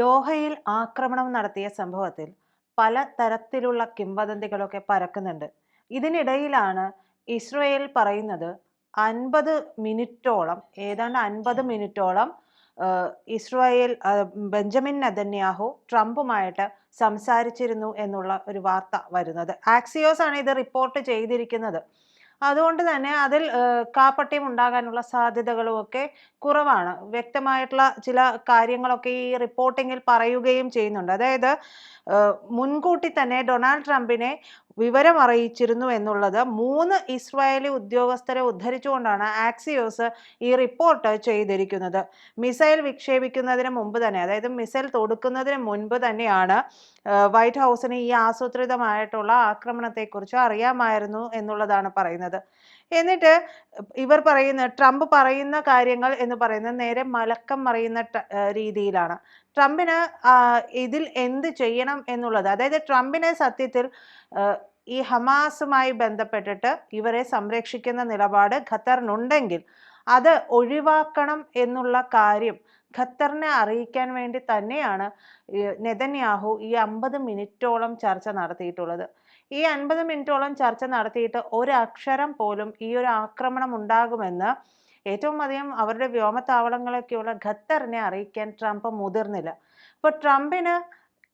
ദോഹയിൽ ആക്രമണം നടത്തിയ സംഭവത്തിൽ പല തരത്തിലുള്ള കിംവദന്തികളൊക്കെ പരക്കുന്നുണ്ട്. ഇതിനിടയിലാണ് ഇസ്രയേൽ പറയുന്നത് അൻപത് മിനിറ്റോളം ഏതാണ്ട് അൻപത് മിനിറ്റോളം ഇസ്രായേൽ ബെഞ്ചമിൻ നെതന്യാഹു ട്രംപുമായിട്ട് സംസാരിച്ചിരുന്നു എന്നുള്ള ഒരു വാർത്ത വരുന്നത്. ആക്സിയോസ് ആണ് ഇത് റിപ്പോർട്ട് ചെയ്തിരിക്കുന്നത്. അതുകൊണ്ട് തന്നെ അതിൽ ആഹ്, കാപ്പട്യം ഉണ്ടാകാനുള്ള സാധ്യതകളും ഒക്കെ കുറവാണ്. വ്യക്തമായിട്ടുള്ള ചില കാര്യങ്ങളൊക്കെ ഈ റിപ്പോർട്ടിങ്ങിൽ പറയുകയും ചെയ്യുന്നുണ്ട്. അതായത് മുൻകൂട്ടി തന്നെ ഡൊണാൾഡ് ട്രംപിനെ വിവരം അറിയിച്ചിരുന്നു എന്നുള്ളത് മൂന്ന് ഇസ്രായേലി ഉദ്യോഗസ്ഥരെ ഉദ്ധരിച്ചുകൊണ്ടാണ് ആക്സിയോസ് ഈ റിപ്പോർട്ട് ചെയ്തിരിക്കുന്നത്. മിസൈൽ വിക്ഷേപിക്കുന്നതിന് മുമ്പ് തന്നെ അതായത് മിസൈൽ തൊടുക്കുന്നതിന് മുൻപ് തന്നെയാണ് വൈറ്റ് ഹൗസിന് ഈ ആസൂത്രിതമായിട്ടുള്ള ആക്രമണത്തെക്കുറിച്ച് അറിയാമായിരുന്നു എന്നുള്ളതാണ് പറയുന്നത്. എന്നിട്ട് ഇവർ പറയുന്ന ട്രംപ് പറയുന്ന കാര്യങ്ങൾ എന്ന് പറയുന്നത് നേരെ മലക്കം മറിയുന്ന രീതിയിലാണ്. ട്രംപിന് ഇതിൽ എന്ത് ചെയ്യണം എന്നുള്ളത് അതായത് ട്രംപിനെ സത്യത്തിൽ ഈ ഹമാസുമായി ബന്ധപ്പെട്ടിട്ട് ഇവരെ സംരക്ഷിക്കുന്ന നിലപാട് ഖത്തറിനുണ്ടെങ്കിൽ അത് ഒഴിവാക്കണം എന്നുള്ള കാര്യം ഖത്തറിനെ അറിയിക്കാൻ വേണ്ടി തന്നെയാണ് നെതന്യാഹു ഈ അമ്പത് മിനിറ്റോളം ചർച്ച നടത്തിയിട്ടുള്ളത്. ഈ അൻപത് മിനിറ്റോളം ചർച്ച നടത്തിയിട്ട് ഒരക്ഷരം പോലും ഈ ഒരു ആക്രമണം ഉണ്ടാകുമെന്ന് ഏറ്റവും അധികം അവരുടെ വ്യോമത്താവളങ്ങളൊക്കെയുള്ള ഖത്തറിനെ അറിയിക്കാൻ ട്രംപ് മുതിർന്നില്ല. അപ്പോൾ ട്രംപിന്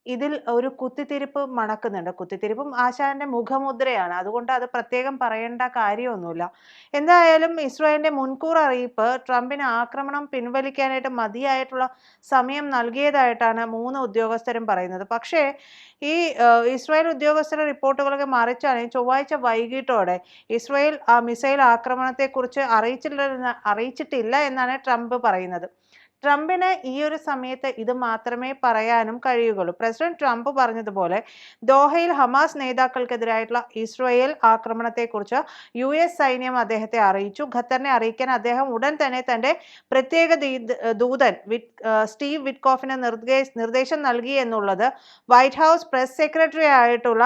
ഇതിൽ ഒരു കുത്തിത്തിരിപ്പ് മണക്കുന്നുണ്ട്. കുത്തിത്തിരിപ്പും ആശാന്റെ മുഖമുദ്രയാണ്. അതുകൊണ്ട് അത് പ്രത്യേകം പറയേണ്ട കാര്യമൊന്നുമില്ല. എന്തായാലും ഇസ്രായേലിന്റെ മുൻകൂർ അറിയിപ്പ് ട്രംപിന് ആക്രമണം പിൻവലിക്കാനായിട്ട് മതിയായിട്ടുള്ള സമയം നൽകിയതായിട്ടാണ് മൂന്ന് ഉദ്യോഗസ്ഥരും പറയുന്നത്. പക്ഷേ ഈ ഇസ്രായേൽ ഉദ്യോഗസ്ഥരുടെ റിപ്പോർട്ടുകളൊക്കെ മറിച്ചാണ് ചൊവ്വാഴ്ച വൈകിട്ടോടെ ഇസ്രായേൽ മിസൈൽ ആക്രമണത്തെക്കുറിച്ച് അറിയിച്ചില്ല അറിയിച്ചിട്ടില്ല എന്നാണ് ട്രംപ് പറയുന്നത്. ട്രംപിന് ഈ ഒരു സമയത്ത് ഇത് മാത്രമേ പറയാനും കഴിയുകയുള്ളൂ. പ്രസിഡന്റ് ട്രംപ് പറഞ്ഞതുപോലെ ദോഹയിൽ ഹമാസ് നേതാക്കൾക്കെതിരായിട്ടുള്ള ഇസ്രയേൽ ആക്രമണത്തെക്കുറിച്ച് യു എസ് സൈന്യം അദ്ദേഹത്തെ അറിയിച്ചു. ഖത്തറിനെ അറിയിക്കാൻ അദ്ദേഹം ഉടൻ തന്നെ തന്റെ പ്രത്യേക ദൂതൻ സ്റ്റീവ് വിറ്റ്കോഫിന് നിർദ്ദേശം നൽകി എന്നുള്ളത് വൈറ്റ് ഹൗസ് പ്രസ് സെക്രട്ടറി ആയിട്ടുള്ള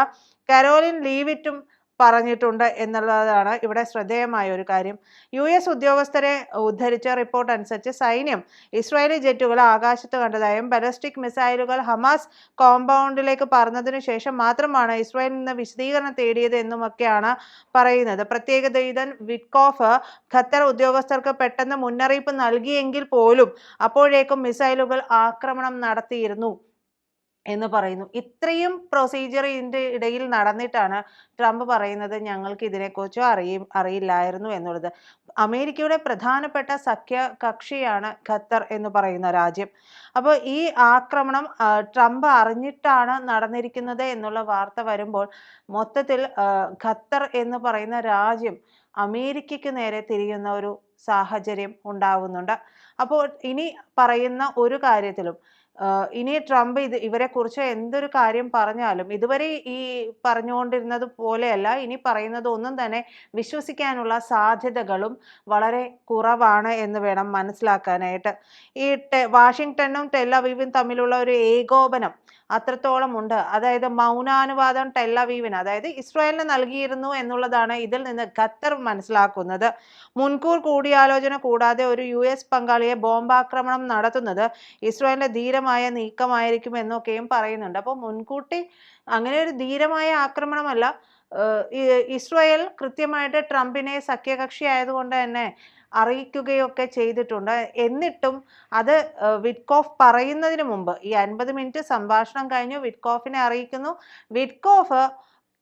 കരോലിൻ ലീവിറ്റും പറഞ്ഞിട്ടുണ്ട് എന്നുള്ളതാണ് ഇവിടെ ശ്രദ്ധേയമായ ഒരു കാര്യം. യു എസ് ഉദ്യോഗസ്ഥരെ ഉദ്ധരിച്ച റിപ്പോർട്ട് അനുസരിച്ച് സൈന്യം ഇസ്രായേലി ജെറ്റുകൾ ആകാശത്ത് കണ്ടതായും ബലസ്റ്റിക് മിസൈലുകൾ ഹമാസ് കോമ്പൗണ്ടിലേക്ക് പറന്നതിനു ശേഷം മാത്രമാണ് ഇസ്രായേലിൽ നിന്ന് വിശദീകരണം തേടിയത് എന്നുമൊക്കെയാണ് പറയുന്നത്. പ്രത്യേക ദൈതൻ വിറ്റ്കോഫ് ഖത്തർ ഉദ്യോഗസ്ഥർക്ക് പെട്ടെന്ന് മുന്നറിയിപ്പ് നൽകിയെങ്കിൽ പോലും അപ്പോഴേക്കും മിസൈലുകൾ ആക്രമണം നടത്തിയിരുന്നു. എന്ന് പറയുന്നു. ഇത്രയും പ്രൊസീജിയർ ഇതിന്റെ ഇടയിൽ നടന്നിട്ടാണ് ട്രംപ് പറയുന്നത് ഞങ്ങൾക്ക് ഇതിനെക്കുറിച്ച് അറിയ അറിയില്ലായിരുന്നു എന്നുള്ളത്. അമേരിക്കയുടെ പ്രധാനപ്പെട്ട സഖ്യ കക്ഷിയാണ് ഖത്തർ എന്ന് പറയുന്ന രാജ്യം. അപ്പോൾ ഈ ആക്രമണം ട്രംപ് അറിഞ്ഞിട്ടാണ് നടന്നിരിക്കുന്നത് എന്നുള്ള വാർത്ത വരുമ്പോൾ മൊത്തത്തിൽ ഖത്തർ എന്ന് പറയുന്ന രാജ്യം അമേരിക്കയ്ക്ക് നേരെ തിരിയുന്ന ഒരു സാഹചര്യം ഉണ്ടാവുന്നുണ്ട്. അപ്പോൾ ഇനി പറയുന്ന ഒരു കാര്യത്തിലും ഇനി ട്രംപ് ഇത് ഇവരെക്കുറിച്ച് എന്തൊരു കാര്യം പറഞ്ഞാലും ഇതുവരെ ഈ പറഞ്ഞുകൊണ്ടിരുന്നത് പോലെയല്ല ഇനി പറയുന്നത് ഒന്നും തന്നെ വിശ്വസിക്കാനുള്ള സാധ്യതകളും വളരെ കുറവാണ് എന്ന് വേണം മനസ്സിലാക്കാനായിട്ട്. ഈ വാഷിങ്ടണും ടെല്ലവീവും തമ്മിലുള്ള ഒരു ഏകോപനം അത്രത്തോളം ഉണ്ട്. അതായത് മൗനാനുവാദം ടെല്ലവീവിന് അതായത് ഇസ്രായേലിന് നൽകിയിരുന്നു എന്നുള്ളതാണ് ഇതിൽ നിന്ന് ഖത്തർ മനസ്സിലാക്കുന്നത്. മുൻകൂർ കൂടിയാലോചന കൂടാതെ ഒരു യു എസ് പങ്കാളിയെ ബോംബാക്രമണം നടത്തുന്നത് ഇസ്രായേലിന്റെ ധീരമായ നീക്കമായിരിക്കും എന്നൊക്കെയും പറയുന്നുണ്ട്. അപ്പോൾ മുൻകൂട്ടി അങ്ങനെ ഒരു ധീരമായ ആക്രമണമല്ല ഇസ്രായേൽ കൃത്യമായിട്ട് ട്രംപിനെ സഖ്യകക്ഷി ആയതുകൊണ്ട് തന്നെ അറിയിക്കുകയൊക്കെ ചെയ്തിട്ടുണ്ട്. എന്നിട്ടും അത് വിറ്റ്കോഫ് പറയുന്നതിന് മുമ്പ് ഈ അൻപത് മിനിറ്റ് സംഭാഷണം കഴിഞ്ഞു വിറ്റ്കോഫിനെ അറിയിക്കുന്നു. വിറ്റ്കോഫ്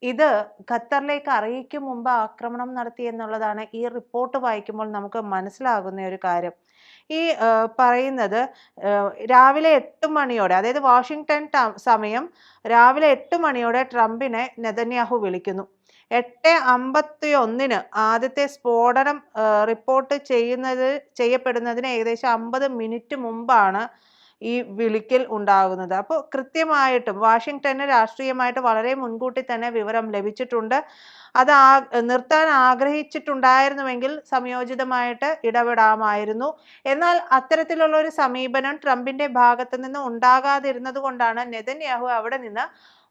ഇത് ഖത്തറിലേക്ക് അറിയിക്കും മുമ്പ് ആക്രമണം നടത്തി എന്നുള്ളതാണ് ഈ റിപ്പോർട്ട് വായിക്കുമ്പോൾ നമുക്ക് മനസ്സിലാകുന്ന ഒരു കാര്യം. ഈ പറയുന്നത് രാവിലെ എട്ട് മണിയോടെ അതായത് വാഷിങ്ടൺ സമയം രാവിലെ എട്ട് മണിയോടെ ട്രംപിനെ നെതന്യാഹു വിളിക്കുന്നു. എട്ട് അമ്പത്തി ഒന്നിന് ആദ്യത്തെ സ്ഫോടനം റിപ്പോർട്ട് ചെയ്യുന്നത് ചെയ്യപ്പെടുന്നതിന് ഏകദേശം അമ്പത് മിനിറ്റ് മുമ്പാണ് ഈ വിളിക്കൽ ഉണ്ടാകുന്നത്. അപ്പോൾ കൃത്യമായിട്ടും വാഷിങ്ടണ് രാഷ്ട്രീയമായിട്ട് വളരെ മുൻകൂട്ടി തന്നെ വിവരം ലഭിച്ചിട്ടുണ്ട്. അത് ആ നിർത്താൻ ആഗ്രഹിച്ചിട്ടുണ്ടായിരുന്നുവെങ്കിൽ സംയോജിതമായിട്ട് ഇടപെടാമായിരുന്നു. എന്നാൽ അത്തരത്തിലുള്ള ഒരു സമീപനം ട്രംപിന്റെ ഭാഗത്ത് നിന്ന് ഉണ്ടാകാതിരുന്നത് കൊണ്ടാണ് നെതന്യാഹു അവിടെ നിന്ന്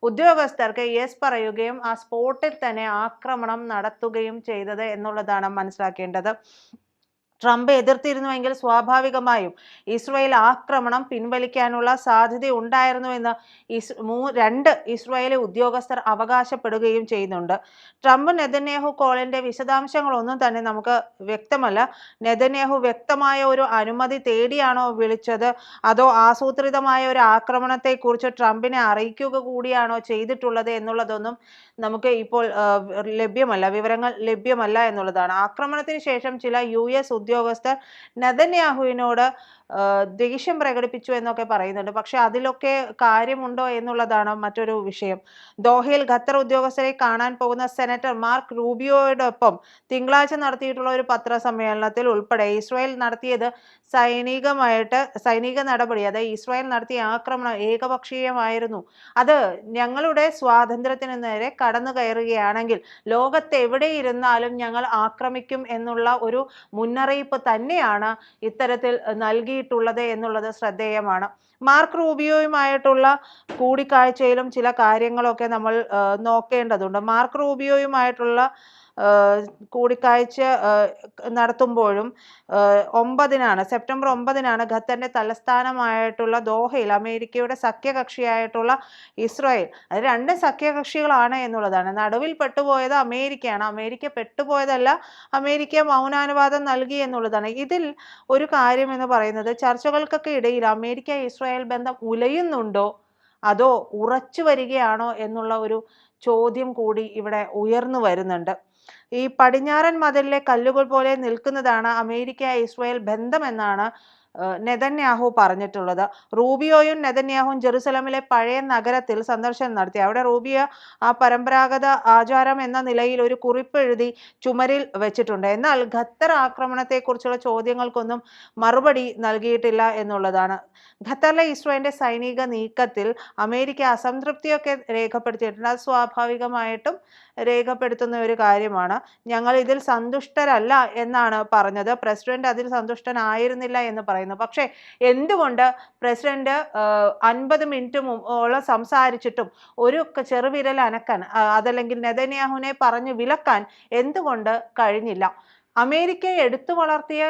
ഉദ്യോഗസ്ഥർക്ക് യെസ് പറയുകയും ആ സ്പോട്ടിൽ തന്നെ ആക്രമണം നടത്തുകയും ചെയ്തത് എന്നുള്ളതാണ് മനസ്സിലാക്കേണ്ടത്. ട്രംപ് എതിർത്തിരുന്നുവെങ്കിൽ സ്വാഭാവികമായും ഇസ്രയേൽ ആക്രമണം പിൻവലിക്കാനുള്ള സാധ്യത ഉണ്ടായിരുന്നുവെന്ന് ഇസ് മൂ രണ്ട് ഇസ്രയേലി ഉദ്യോഗസ്ഥർ അവകാശപ്പെടുകയും ചെയ്യുന്നുണ്ട്. ട്രംപ് നെതന്യാഹു കോളിന്റെ വിശദാംശങ്ങളൊന്നും തന്നെ നമുക്ക് വ്യക്തമല്ല. നെതന്യാഹു വ്യക്തമായ ഒരു അനുമതി തേടിയാണോ വിളിച്ചത്? അതോ ആസൂത്രിതമായ ഒരു ആക്രമണത്തെക്കുറിച്ച് ട്രംപിനെ അറിയിക്കുക കൂടിയാണോ ചെയ്തിട്ടുള്ളത് എന്നുള്ളതൊന്നും നമുക്ക് ഇപ്പോൾ ലഭ്യമല്ല. വിവരങ്ങൾ ലഭ്യമല്ല എന്നുള്ളതാണ്. ആക്രമണത്തിന് ശേഷം ചില യു എസ് ഉദ്യോഗസ്ഥർ നെതന്യാഹുവിനോട് ദേഷ്യം പ്രകടിപ്പിച്ചു എന്നൊക്കെ പറയുന്നുണ്ട്. പക്ഷെ അതിലൊക്കെ കാര്യമുണ്ടോ എന്നുള്ളതാണ് മറ്റൊരു വിഷയം. ദോഹയിൽ ഖത്തർ ഉദ്യോഗസ്ഥരെ കാണാൻ പോകുന്ന സെനറ്റർ മാർക്ക് റൂബിയോയോടൊപ്പം തിങ്കളാഴ്ച നടത്തിയിട്ടുള്ള ഒരു പത്രസമ്മേളനത്തിൽ ഉൾപ്പെടെ ഇസ്രായേൽ നടത്തിയത് സൈനികമായിട്ട് സൈനിക നടപടി അതായത് ഇസ്രായേൽ നടത്തിയ ആക്രമണം ഏകപക്ഷീയമായിരുന്നു. അത് ഞങ്ങളുടെ സ്വാതന്ത്ര്യത്തിന് നേരെ കടന്നു കയറുകയാണെങ്കിൽ ലോകത്ത് എവിടെ ഇരുന്നാലും ഞങ്ങൾ ആക്രമിക്കും എന്നുള്ള ഒരു മുന്നറിയിപ്പ് തന്നെയാണ് ഇത്തരത്തിൽ നൽകിയിട്ടുള്ളത് എന്നുള്ളത് ശ്രദ്ധേയമാണ്. മാർക്ക് റൂബിയോയുമായിട്ടുള്ള കൂടിക്കാഴ്ചയിലും ചില കാര്യങ്ങളൊക്കെ നമ്മൾ നോക്കേണ്ടതുണ്ട്. മാർക്ക് റൂബിയോയുമായിട്ടുള്ള കൂടിക്കാഴ്ച നടത്തുമ്പോഴും ഒമ്പതിനാണ് സെപ്റ്റംബർ ഒമ്പതിനാണ് ഖത്തറിന്റെ തലസ്ഥാനമായിട്ടുള്ള ദോഹയിൽ അമേരിക്കയുടെ സഖ്യകക്ഷിയായിട്ടുള്ള ഇസ്രായേൽ. അത് രണ്ട് സഖ്യകക്ഷികളാണ് എന്നുള്ളതാണ്. നടുവിൽ പെട്ടുപോയത് അമേരിക്കയാണ്. അമേരിക്ക പെട്ടുപോയതല്ല അമേരിക്ക മൗനാനുവാദം നൽകി എന്നുള്ളതാണ്. ഇതിൽ ഒരു കാര്യം എന്ന് പറയുന്നത് ചർച്ചകൾക്കൊക്കെ ഇടയിൽ അമേരിക്ക ഇസ്രായേൽ ബന്ധം ഉലയുന്നുണ്ടോ? അതോ ഉറച്ചു വരികയാണോ എന്നുള്ള ഒരു ചോദ്യം കൂടി ഇവിടെ ഉയർന്നു വരുന്നുണ്ട്. ഈ പടിഞ്ഞാറൻ മതിലിലെ കല്ലുകൾ പോലെ നിൽക്കുന്നതാണ് അമേരിക്ക ഇസ്രായേൽ ബന്ധമെന്നാണ് നെതന്യാഹു പറഞ്ഞിട്ടുള്ളത്. റൂബിയോയും നെതന്യാഹുവും ജെറുസലമിലെ പഴയ നഗരത്തിൽ സന്ദർശനം നടത്തി. അവിടെ റൂബിയ ആ പരമ്പരാഗത ആചാരം എന്ന നിലയിൽ ഒരു കുറിപ്പ് എഴുതി ചുമരിൽ വെച്ചിട്ടുണ്ട്. എന്നാൽ ഖത്തർ ആക്രമണത്തെക്കുറിച്ചുള്ള ചോദ്യങ്ങൾക്കൊന്നും മറുപടി നൽകിയിട്ടില്ല എന്നുള്ളതാണ്. ഖത്തറിലെ ഇസ്രോയിന്റെ സൈനിക നീക്കത്തിൽ അമേരിക്ക അസംതൃപ്തിയൊക്കെ രേഖപ്പെടുത്തിയിട്ടുണ്ട്. അത് സ്വാഭാവികമായിട്ടും രേഖപ്പെടുത്തുന്ന ഒരു കാര്യമാണ്. ഞങ്ങൾ ഇതിൽ സന്തുഷ്ടരല്ല എന്നാണ് പറഞ്ഞത്. പ്രസിഡന്റ് അതിൽ സന്തുഷ്ടനായിരുന്നില്ല എന്ന് പറയുന്നു. പക്ഷേ എന്തുകൊണ്ട് പ്രസിഡന്റ് അൻപത് മിനിറ്റ് ഓളം സംസാരിച്ചിട്ടും ഒരു ചെറുവിരൽ അനക്കാൻ അതല്ലെങ്കിൽ നെതന്യാഹുവിനെ പറഞ്ഞു വിലക്കാൻ എന്തുകൊണ്ട് കഴിഞ്ഞില്ല? അമേരിക്കയെ എടുത്തു വളർത്തിയ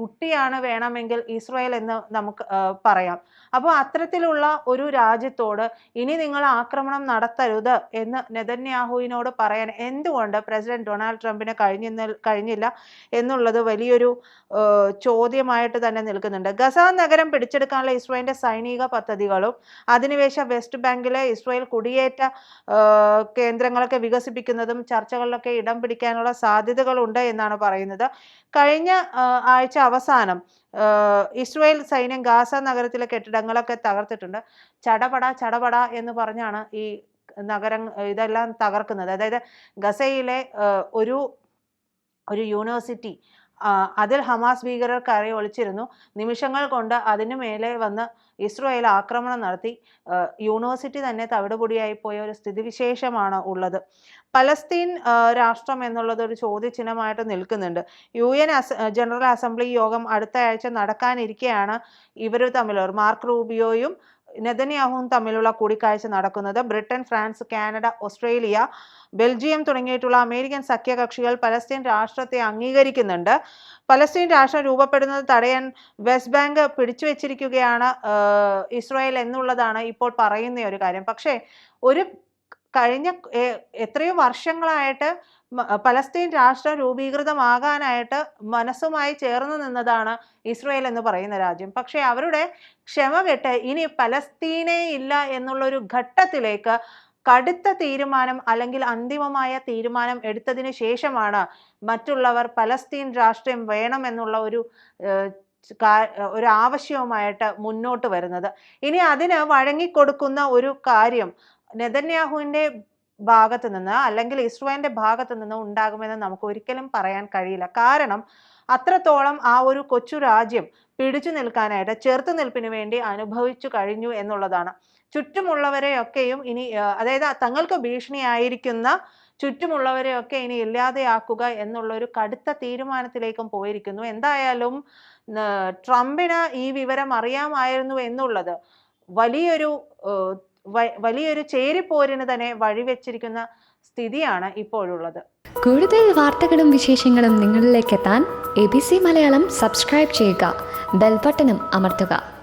കുട്ടിയാണ് വേണമെങ്കിൽ ഇസ്രായേൽ എന്ന് നമുക്ക് പറയാം. അപ്പോൾ അത്തരത്തിലുള്ള ഒരു രാജ്യത്തോട് ഇനി നിങ്ങൾ ആക്രമണം നടത്തരുത് എന്ന് നെതന്യാഹുവിനോട് പറയാൻ എന്തുകൊണ്ട് പ്രസിഡന്റ് ഡൊണാൾഡ് ട്രംപിന് കഴിഞ്ഞ കഴിഞ്ഞില്ല എന്നുള്ളത് വലിയൊരു ചോദ്യമായിട്ട് തന്നെ നിൽക്കുന്നുണ്ട്. ഗസ നഗരം പിടിച്ചെടുക്കാനുള്ള ഇസ്രായേലിന്റെ സൈനിക പദ്ധതികളും അധിനിവേശ വെസ്റ്റ് ബാങ്കിലെ ഇസ്രായേൽ കുടിയേറ്റ കേന്ദ്രങ്ങളൊക്കെ വികസിപ്പിക്കുന്നതും ചർച്ചകളിലൊക്കെ ഇടം പിടിക്കാനുള്ള സാധ്യതകളുണ്ട് എന്നാണ് പറയുന്നത്. കഴിഞ്ഞ ആഴ്ച അവസാനം ഇസ്രായേൽ സൈന്യം ഗാസ നഗരത്തിലെ കെട്ടിടങ്ങളൊക്കെ തകർത്തിട്ടുണ്ട്. ചടപട ചടപട എന്ന് പറഞ്ഞാണ് ഈ നഗരം ഇതെല്ലാം തകർക്കുന്നത്. അതായത് ഗസയിലെ ഒരു ഒരു യൂണിവേഴ്സിറ്റി അതിൽ ഹമാസ് ഭീകരർ കയറി ഒളിച്ചിരുന്നു. നിമിഷങ്ങൾ കൊണ്ട് അതിനു മേലെ വന്ന് ഇസ്രായേൽ ആക്രമണം നടത്തി. യൂണിവേഴ്സിറ്റി തന്നെ തവിടുപൊടിയായി പോയ ഒരു സ്ഥിതിവിശേഷമാണ് ഉള്ളത്. പലസ്തീൻ രാഷ്ട്രം എന്നുള്ളത് ഒരു ചോദ്യചിഹ്നമായിട്ട് നിൽക്കുന്നുണ്ട്. യു എൻ ജനറൽ അസംബ്ലി യോഗം അടുത്ത ആഴ്ച നടക്കാനിരിക്കെയാണ് ഇവർ തമ്മിൽ മാർക്ക് റൂബിയോയും നെതന്യാഹുവും തമ്മിലുള്ള കൂടിക്കാഴ്ച നടക്കുന്നത് Britain France Canada Australia Belgium തുടങ്ങിയിട്ടുള്ള അമേരിക്കൻ സഖ്യകക്ഷികൾ പലസ്തീൻ രാഷ്ട്രത്തെ അംഗീകരിക്കുന്നുണ്ട്. പലസ്തീൻ രാഷ്ട്രം രൂപപ്പെടുന്നത് തടയാൻ വെസ്റ്റ് ബാങ്ക് പിടിച്ചു വെച്ചിരിക്കുകയാണ് ഇസ്രായേൽ എന്നുള്ളതാണ് ഇപ്പോൾ പറയുന്ന ഒരു കാര്യം. പക്ഷേ ഒരു കഴിഞ്ഞ എത്രയോ വർഷങ്ങളായിട്ട് പലസ്തീൻ രാഷ്ട്രം രൂപീകൃതമാകാനായിട്ട് മനസ്സുമായി ചേർന്ന് നിന്നതാണ് ഇസ്രയേൽ എന്ന് പറയുന്ന രാജ്യം. പക്ഷേ അവരുടെ ക്ഷമ കെട്ട് ഇനി പലസ്തീനേ ഇല്ല എന്നുള്ളൊരു ഘട്ടത്തിലേക്ക് കടുത്ത തീരുമാനം അല്ലെങ്കിൽ അന്തിമമായ തീരുമാനം എടുത്തതിന് ശേഷമാണ് മറ്റുള്ളവർ പലസ്തീൻ രാഷ്ട്രം വേണമെന്നുള്ള ഒരു ഒരു ആവശ്യവുമായിട്ട് മുന്നോട്ട് വരുന്നത്. ഇനി അതിന് വഴങ്ങിക്കൊടുക്കുന്ന ഒരു കാര്യം നെതന്യാഹുവിന്റെ ഭാഗത്ത് നിന്ന് അല്ലെങ്കിൽ ഇസ്രായേലിന്റെ ഭാഗത്ത് നിന്ന് ഉണ്ടാകുമെന്ന് നമുക്ക് ഒരിക്കലും പറയാൻ കഴിയില്ല. കാരണം അത്രത്തോളം ആ ഒരു കൊച്ചു രാജ്യം പിടിച്ചു നിൽക്കാനായിട്ട് ചെറുത്ത് നിൽപ്പിന് വേണ്ടി അനുഭവിച്ചു കഴിഞ്ഞു എന്നുള്ളതാണ്. ചുറ്റുമുള്ളവരെയൊക്കെയും ഇനി അതായത് തങ്ങൾക്ക് ഭീഷണിയായിരിക്കുന്ന ചുറ്റുമുള്ളവരെയൊക്കെ ഇനി ഇല്ലാതെയാക്കുക എന്നുള്ള ഒരു കടുത്ത തീരുമാനത്തിലേക്കും പോയിരിക്കുന്നു. എന്തായാലും ട്രംപിന് ഈ വിവരം അറിയാമായിരുന്നു എന്നുള്ളത് വലിയൊരു വലിയൊരു ചേരിപ്പോരിന് തന്നെ വഴിവെച്ചിരിക്കുന്ന സ്ഥിതിയാണ് ഇപ്പോഴുള്ളത്. കൂടുതൽ വാർത്തകളും വിശേഷങ്ങളും നിങ്ങളിലേക്ക് എത്താൻ A B C Malayalam subscribe ചെയ്യുക ബെൽബട്ടനും അമർത്തുക.